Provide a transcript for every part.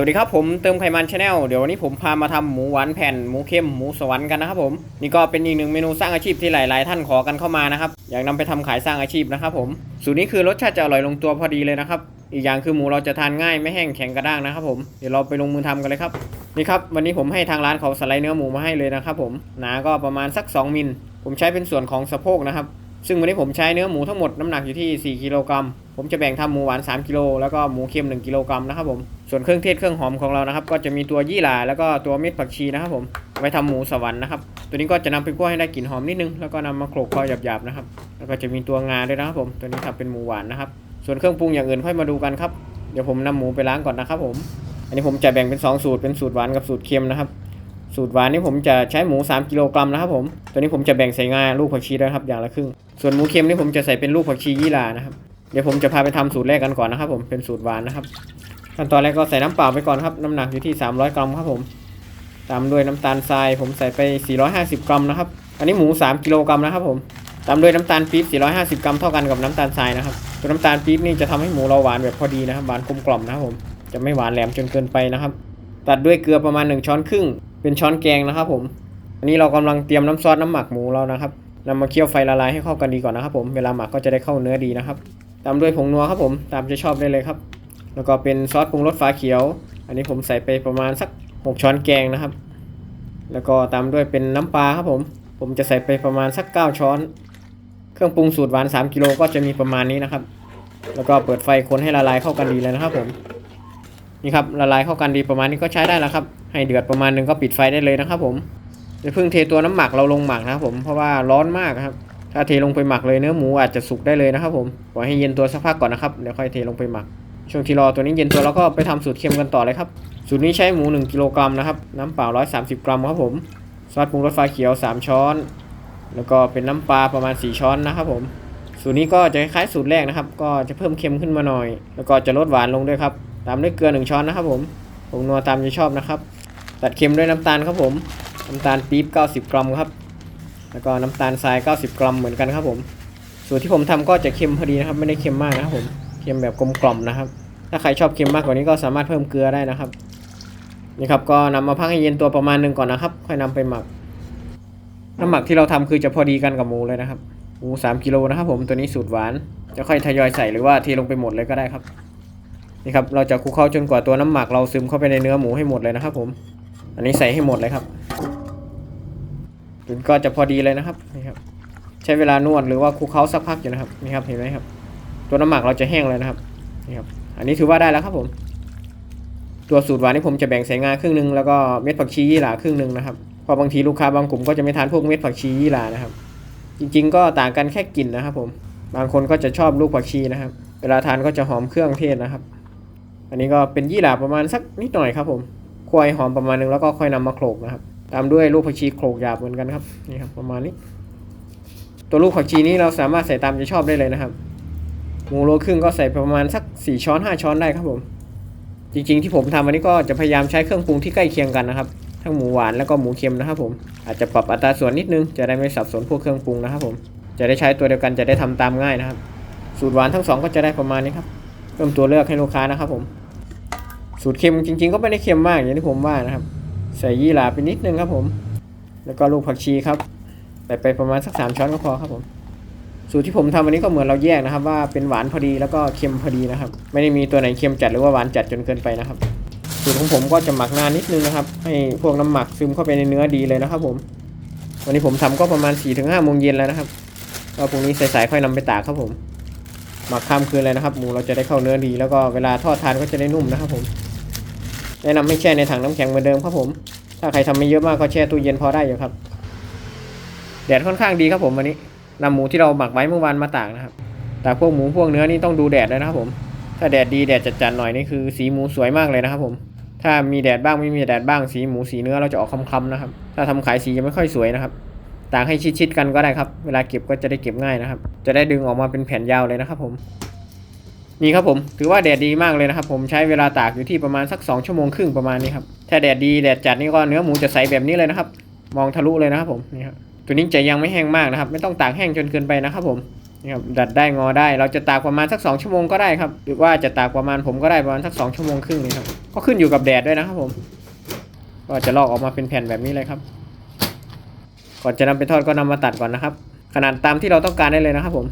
วัสดีครับผมเติมไขมันชาแนลเดี๋ยววันนี้ผมพามาทำหมูหวานแผ่นหมูเค็มหมูสวรรค์กันนะครับผมนี่ก็เป็นอีกหนึ่งเมนูสร้างอาชีพที่หลาย ๆ ท่านขอกันเข้ามานะครับอยากนำไปทำขายสร้างอาชีพนะครับผมสูตรนี้คือรสชาติจะอร่อยลงตัวพอดีเลยนะครับอีกอย่างคือหมูเราจะทานง่ายไม่แห้งแข็งกระด้างนะครับผมเดี๋ยวเราไปลงมือทำกันเลยครับนี่ครับวันนี้ผมให้ทางร้านเขาสไลด์เนื้อหมูมาให้เลยนะครับผมหนาก็ประมาณสัก 2 มิลผมใช้เป็นส่วนของสะโพกนะครับซึ่งวันนี้ผมใช้เนื้อหมูทั้งหมดน้ำหนักอยู่ที่ 4 กิโลกรัม ผมจะแบ่งทำหมูหวาน 3กิโลแล้วก็หมูเค็ม1กิโลกรัมนะครับผมส่วนเครื่องเทศเครื่องหอมของเรานะครับ ก็จะมีตัวยี่หร่าแล้วก็ตัวเม็ดผักชีนะครับผมไว้ทำหมูสวรรค์นะครับ ตัวนี้ก็จะนำไปคั่วให้ได้กลิ่นหอมนิดนึงแล้วก็นำมาโขลกพอหยาบๆนะครับ แล้วก็จะมีตัวงาด้วยนะครับผมตัวนี้ทำเป็นหมูหวานนะครับ ส่วนเครื่องปรุงอย่างอื่นค่อยมาดูกันครับเดี๋ยวผมนำหมูไปล้างก่อนนะครับผมอันนี้ผมจะแบ่งเป็น 2 สูตรเป็นสูตรหวานกับสูตรเค็มนะครับสูตรหวานนี่ผมจะใช้หมู 3 กิโลกรัมนะครับผมตัวนี้ผมจะแบ่งใส่งาลูกผักชีด้วยครับอย่างละครึ่ง ส่วนหมูเค็มนี่ผมจะใส่เป็นลูกผักชียี่หร่านะครับ เดี๋ยวผมจะพาไปทำสูตรแรกกันก่อนนะครับ ผมเป็นสูตรหวานนะครับขั้นตอนแรกก็ใส่น้ำเปล่าไปก่อนครับ น้ำหนักอยู่ที่ 300 กรัมครับผมตามด้วยน้ำตาลทราย ผมใส่ไป 450 กรัมนะครับ อันนี้หมู 3 กิโลกรัมนะครับผมตามด้วยน้ำตาลปี๊บ 450 กรัมเท่ากันกับน้ำตาลทรายนะครับตัวน้ำตาลปี๊บนี่จะทำให้หมูเราหวานแบบพอดีนะครับหวานกลมกล่อมนะครับผมจะไม่หวานแหลมจนเกินไปนะครับ ตัดด้วยเกลือประมาณ 1 ช้อนครึ่ง เป็นช้อนแกงนะครับ ผมอันนี้เรากำลังเตรียมน้ำซอสน้ำหมักหมูเรานะครับนำมาเคี่ยวไฟละลายให้เข้ากันดีก่อนนะครับผมเวลาหมักก็จะได้เข้าเนื้อดีนะครับ ตามด้วยผงนัวครับผมตามจะชอบได้เลยครับ แล้วก็เป็นซอสปรุงรสฟ้าเขียว อันนี้ผมใส่ไปประมาณสัก 6 ช้อนแกงนะครับ แล้วก็ตามด้วยเป็นน้ำปลาครับผม ผมจะใส่ไปประมาณสัก 9 ช้อน เครื่องปรุงสูตรหวาน 3 กิโลก็จะมีประมาณนี้นะครับ แล้วก็เปิดไฟคนให้ละลายเข้ากันดีเลยนะครับผมนี่ครับละลายเข้ากันดีประมาณนี้ก็ใช้ได้แล้วครับ ให้เดือดประมาณนึงก็ปิดไฟได้เลยนะครับผมอย่าเพิ่งเทตัวน้ำหมักเราลงหมักนะครับผมเพราะว่าร้อนมากครับ ถ้าเทลงไปหมักเลยเนื้อหมูอาจจะสุกได้เลยนะครับผมปล่อยให้เย็นตัวสักพักก่อนนะครับเดี๋ยวค่อยเทลงไปหมัก ช่วงที่รอตัวนี้เย็นตัวแล้วก็ไปทำสูตรเค็มกันต่อเลยครับสูตรนี้ใช้หมู 1 กิโลกรัมนะครับน้ำเปล่า 130 กรัมครับผมซอสปรุงรสฟ้าเขียว 3 ช้อน แล้วก็เป็นน้ำปลาประมาณ 4 ช้อนนะครับผมสูตรนี้ก็จะคล้ายสูตรแรกนะครับ ก็จะเพิ่มเค็มขึ้นมาหน่อย แล้วก็จะลดหวานลงด้วยครับ ตามด้วยเกลือ 1 ช้อนนะครับผมผงนัวตามใจชอบนะครับ ตัดเค็มด้วยน้ำตาลครับผมน้ำตาลปี๊บ 90 กรัมครับ แล้วก็น้ำตาลทราย 90 กรัมเหมือนกันครับผม สูตรที่ผมทำก็จะเค็มพอดีนะครับ ไม่ได้เค็มมากนะครับผม เค็มแบบกลมกล่อมนะครับ ถ้าใครชอบเค็มมากกว่านี้ก็สามารถเพิ่มเกลือได้นะครับ นี่ครับก็นำมาพักให้เย็นตัวประมาณหนึ่งก่อนนะครับ ค่อยนำไปหมัก น้ำหมักที่เราทำคือจะพอดีกันกับหมูเลยนะครับ หมู3กิโลนะครับผม ตัวนี้สูตรหวาน จะค่อยทยอยใส่หรือว่าเทลงไปหมดเลยก็ได้ครับ นี่ครับ เราจะคลุกเข้าจนกว่าตัวน้ำหมักเราซึมเข้าไปในเนื้อหมูให้หมดเลยนะครับผม อันนี้ใส่ให้หมดเลยครับ ก็จะพอดีเลยนะครับนี่ครับ ใช้เวลานวดหรือว่าคลุกเคล้าสักพักอยู่นะครับนี่ครับเห็นไหมครับ ตัวน้ำหมักเราจะแห้งเลยนะครับนี่ครับ อันนี้ถือว่าได้แล้วครับผม ตัวสูตรหวานนี่ผมจะแบ่งใส่งาครึ่งหนึงแล้วก็เม็ดผักชียี่หร่าครึ่งหนึงนะครับเพราะบางทีลูกค้าบางกลุ่มก็จะไม่ทานพวกเม็ดผักชียี่หร่านะครับ จริง ๆ ก็ต่างกันแค่กลิ่นนะครับ ผม บางคนก็จะชอบลูกผักชีนะครับ เวลาทานก็จะหอมเครื่องเทศนะครับ อันนี้ก็เป็นยี่หร่าประมาณสักนิดหน่อยครับผมคั่วให้หอมประมาณนึงแล้วก็ค่อยนำมาโขลกนะครับ ตามด้วยลูกผักชีโขลกหยาบเหมือนกันครับนี่ครับ ประมาณนี้ ตัวลูกผักชีนี้เราสามารถใส่ตามใจชอบได้เลยนะครับหมูโลครึ่งก็ใส่ประมาณสัก4ช้อน5ช้อนได้ครับผม จริงๆที่ผมทำอันนี้ก็จะพยายามใช้เครื่องปรุงที่ใกล้เคียงกันนะครับ ทั้งหมูหวานแล้วก็หมูเค็มนะครับผมอาจจะปรับอัตราส่วนนิดนึงจะได้ไม่สับสนพวกเครื่องปรุงนะครับผมจะได้ใช้ตัวเดียวกันจะได้ทำตามง่ายนะครับ สูตรหวานทั้งสองก็จะได้ประมาณนี้ครับเพิ่มตัวเลือกให้ลูกค้านะครับผม สูตรเค็มจริง ๆ ก็ไม่ได้เค็มมากอย่างที่ผมว่านะครับ ใส่ยี่หร่าไปนิดนึงครับผม แล้วก็ลูกผักชีครับ ใส่ไปประมาณสักสามช้อนก็พอครับผมสูตรที่ผมทำวันนี้ก็เหมือนเราแยกนะครับ ว่าเป็นหวานพอดีแล้วก็เค็มพอดีนะครับ ไม่ได้มีตัวไหนเค็มจัดหรือว่าหวานจัดจนเกินไปนะครับ สูตรของผมก็จะหมักนานนิดนึงนะครับ ให้พวกน้ำหมักซึมเข้าไปในเนื้อดีเลยนะครับ ผม วันนี้ผมทำก็ประมาณ4ี่ถึงห้าโมงเย็นแล้วนะครับก็พรุ่งนี้สายๆค่อยนำไปตากครับผมหมักข้ามคืนเลยนะครับ หมูเราจะได้เข้าเนื้อดี แล้วก็เวลาทอดทานก็จะได้นุ่มนะครับผม แนะนำให้แช่ในถังน้ำแข็งเหมือนเดิมครับผม ถ้าใครทำไม่เยอะมากก็แช่ตู้เย็นพอได้อยู่ครับ แดดค่อนข้างดีครับผมวันนี้นำหมูที่เราหมักไว้เมื่อวานมาตากนะครับ แตากพวกหมูพวกเนื้อนี่ต้องดูแดดด้วยนะครับผม ถ้าแดดดีแดดจัดๆหน่อยนี่คือสีหมูสวยมากเลยนะครับผม ถ้ามีแดดบ้างไม่มีแดดบ้างสีหมูสีเนื้อเราจะออกคล้ำๆนะครับ ถ้าทำขายสีจะไม่ค่อยสวยนะครับตากให้ชิดๆกันก็ได้ครับ เวลาเก็บก็จะได้เก็บง่ายนะครับ จะได้ดึงออกมาเป็นแผ่นยาวเลยนะครับผม นี่ครับผมถือว่าแดดดีมากเลยนะครับ ผมใช้เวลาตากอยู่ที่ประมาณสัก 2 ชั่วโมงครึ่งประมาณนี้ครับถ้าแดดดีแดดจัดนี่ก็เนื้อหมูจะใสแบบนี้เลยนะครับ มองทะลุเลยนะครับผมนี่ครับตัวนี้จะยังไม่แห้งมากนะครับ ไม่ต้องตากแห้งจนเกินไปนะครับผมนี่ครับดัดได้งอได้ เราจะตากประมาณสัก 2 ชั่วโมงก็ได้ครับหรือว่าจะตากประมาณผมก็ได้ประมาณสัก 2 ชั่วโมงครึ่งนี่ครับก็ขึ้นอยู่กับแดดด้วยนะครับผมก็จะลอกออกมาเป็นแผ่นแบบนี้เลยครับ ก่อนจะนำไปทอดก็นำมาตัดก่อนนะครับ ขนาดตามที่เราต้องการได้เลยนะครับผม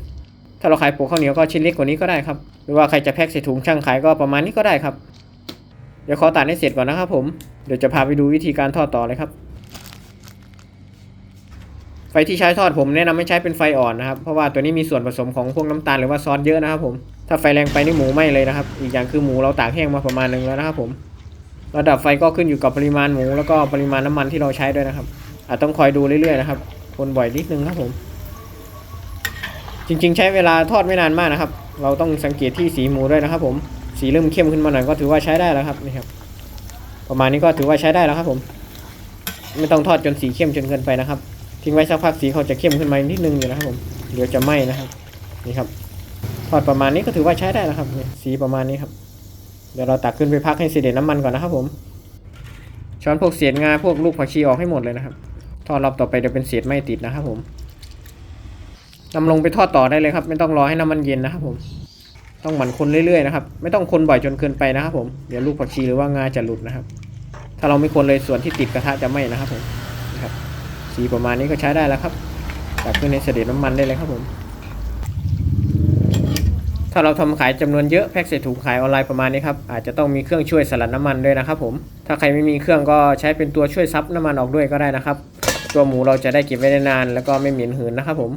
าเราขายโปกข้าวเหนียวก็ชิ้นเล็กกว่านี้ก็ได้ครับ หรือว่าใครจะแพ็คใส่ถุงช่างขายก็ประมาณนี้ก็ได้ครับ เดี๋ยวขอตัดให้เสร็จก่อนนะครับผม เดี๋ยวจะพาไปดูวิธีการทอดต่อเลยครับ ไฟที่ใช้ทอดผมแนะนำให้ใช้เป็นไฟอ่อนนะครับ เพราะว่าตัวนี้มีส่วนผสมของพวกน้ำตาลหรือว่าซอสเยอะนะครับผม ถ้าไฟแรงไปนี่หมูไหม้เลยนะครับ อีกอย่างคือหมูเราตากแห้งมาประมาณหนึงแล้วนะครับผม ระดับไฟก็ขึ้นอยู่กับปริมาณหมู แล้วก็ปริมาณน้ำมันที่เราใช้ด้วยนะครับอาจต้องคอยดูเรื่อยๆนะครับ คนบ่อยนิดนึงครับผม จริง ๆ ใช้เวลาทอดไม่นานมากนะครับ เราต้องสังเกตที่สีหมูด้วยนะครับ ผมสีเริ่มเข้มขึ้นมาหน่อยก็ถือว่าใช้ได้แล้วครับนี่ครับ ประมาณนี้ก็ถือว่าใช้ได้แล้วครับผม ไม่ต้องทอดจนสีเข้มจนเกินไปนะครับ ทิ้งไว้สักพักสีเขาจะเข้มขึ้นมานิดนึงอยู่นะครับผมเดี๋ยวจะไหม้นะครับ นี่ครับ ทอดประมาณนี้ก็ถือว่าใช้ได้แล้วครับนี่สีประมาณนี้ครับ เดี๋ยวเราตักขึ้นไปพักให้เสด็จน้ำมันก่อนนะครับ ผมช้อนพวกเศษงาพวกลูกผักชีออกให้หมดเลยนะครับ ทอดรอบต่อไปเดี๋ยวเป็นเศษไม่ติดนะครับผม นำลงไปทอดต่อได้เลยครับ ไม่ต้องรอให้น้ำมันเย็นนะครับผม ต้องหมั่นคนเรื่อยๆนะครับ ไม่ต้องคนบ่อยจนเกินไปนะครับผม เดี๋ยวลูกผักชีหรือว่างาจะหลุดนะครับ ถ้าเราไม่คนเลยส่วนที่ติดกระทะจะไหม้นะครับผมนะครับ สีประมาณนี้ก็ใช้ได้แล้วครับตักขึ้นในเสด็จน้ำมันได้เลยครับผม ถ้าเราทำขายจำนวนเยอะแพ็คใส่ถุงขายออนไลน์ประมาณนี้ครับ อาจจะต้องมีเครื่องช่วยสลัดน้ำมันด้วยนะครับผม ถ้าใครไม่มีเครื่องก็ใช้เป็นตัวช่วยซับน้ำมันออกด้วยก็ได้นะครับ ตัวหมูเราจะได้เก็บไว้ได้นาน แล้วก็ไม่เหม็นหืนนะครับผม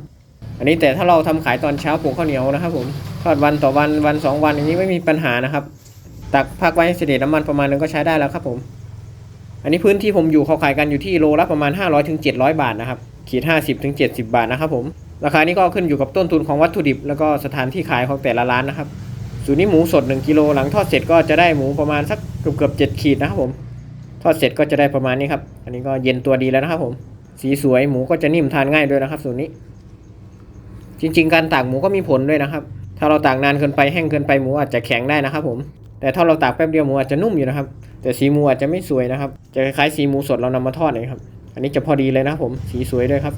อันนี้แต่ถ้าเราทำขายตอนเช้าปลูกข้าวเหนียวนะครับ ผมทอดวันต่อวันวันสองวันอย่างนี้ไม่มีปัญหานะครับ ตักพักไว้เสด็จน้ำมันประมาณนึงก็ใช้ได้แล้วครับผม อันนี้พื้นที่ผมอยู่เขาขายกันอยู่ที่โลละประมาณ 500ถึง700 บาทนะครับขีด50ถึง70 บาทนะครับผมราคานี้ก็ขึ้นอยู่กับต้นทุนของวัตถุดิบ แล้วก็สถานที่ขายของแต่ละร้านนะครับส่วนนี้หมูสด 1กิโลหลังทอดเสร็จก็จะได้หมูประมาณสักเกือบเกือบ7ขีดนะครับผม ทอดเสร็จก็จะได้ประมาณนี้ครับ อันนี้ก็เย็นตัวดีแล้วนะครับผม สีสวยหมูก็จะนิ่มทานง่ายด้วยนะครับส่วนนี้ จริง ๆ การตากหมูก็มีผลด้วยนะครับ ถ้าเราตากนานเกินไปแห้งเกินไปหมูอาจจะแข็งได้นะครับผม แต่ถ้าเราตากแป๊บเดียวหมูอาจจะนุ่มอยู่นะครับ แต่สีหมูอาจจะไม่สวยนะครับ จะคล้ายๆสีหมูสดเรานำมาทอดเลยครับ อันนี้จะพอดีเลยนะครับผม สีสวยด้วยครับ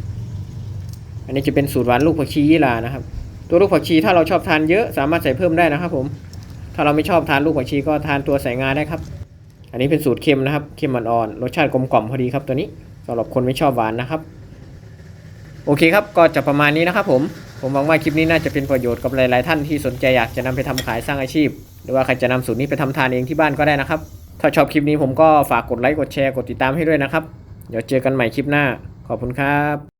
อันนี้จะเป็นสูตรหวานลูกผักชียี่หร่านะครับ ตัวลูกผักชีถ้าเราชอบทานเยอะสามารถใส่เพิ่มได้นะครับผม ถ้าเราไม่ชอบทานลูกผักชีก็ทานตัวใส่งาได้ครับ อันนี้เป็นสูตรเค็มนะครับ เค็มอ่อนๆ รสชาติกลมกล่อมพอดีครับตัวนี้สำหรับคนไม่ชอบหวานนะครับ โอเคครับ ก็จะประมาณนี้นะครับผม ผมหวังว่าคลิปนี้น่าจะเป็นประโยชน์กับหลายๆท่านที่สนใจอยากจะนำไปทำขายสร้างอาชีพ หรือว่าใครจะนำสูตรนี้ไปทำทานเองที่บ้านก็ได้นะครับ ถ้าชอบคลิปนี้ผมก็ฝากกดไลค์กดแชร์กดติดตามให้ด้วยนะครับ เดี๋ยวเจอกันใหม่คลิปหน้า ขอบคุณครับ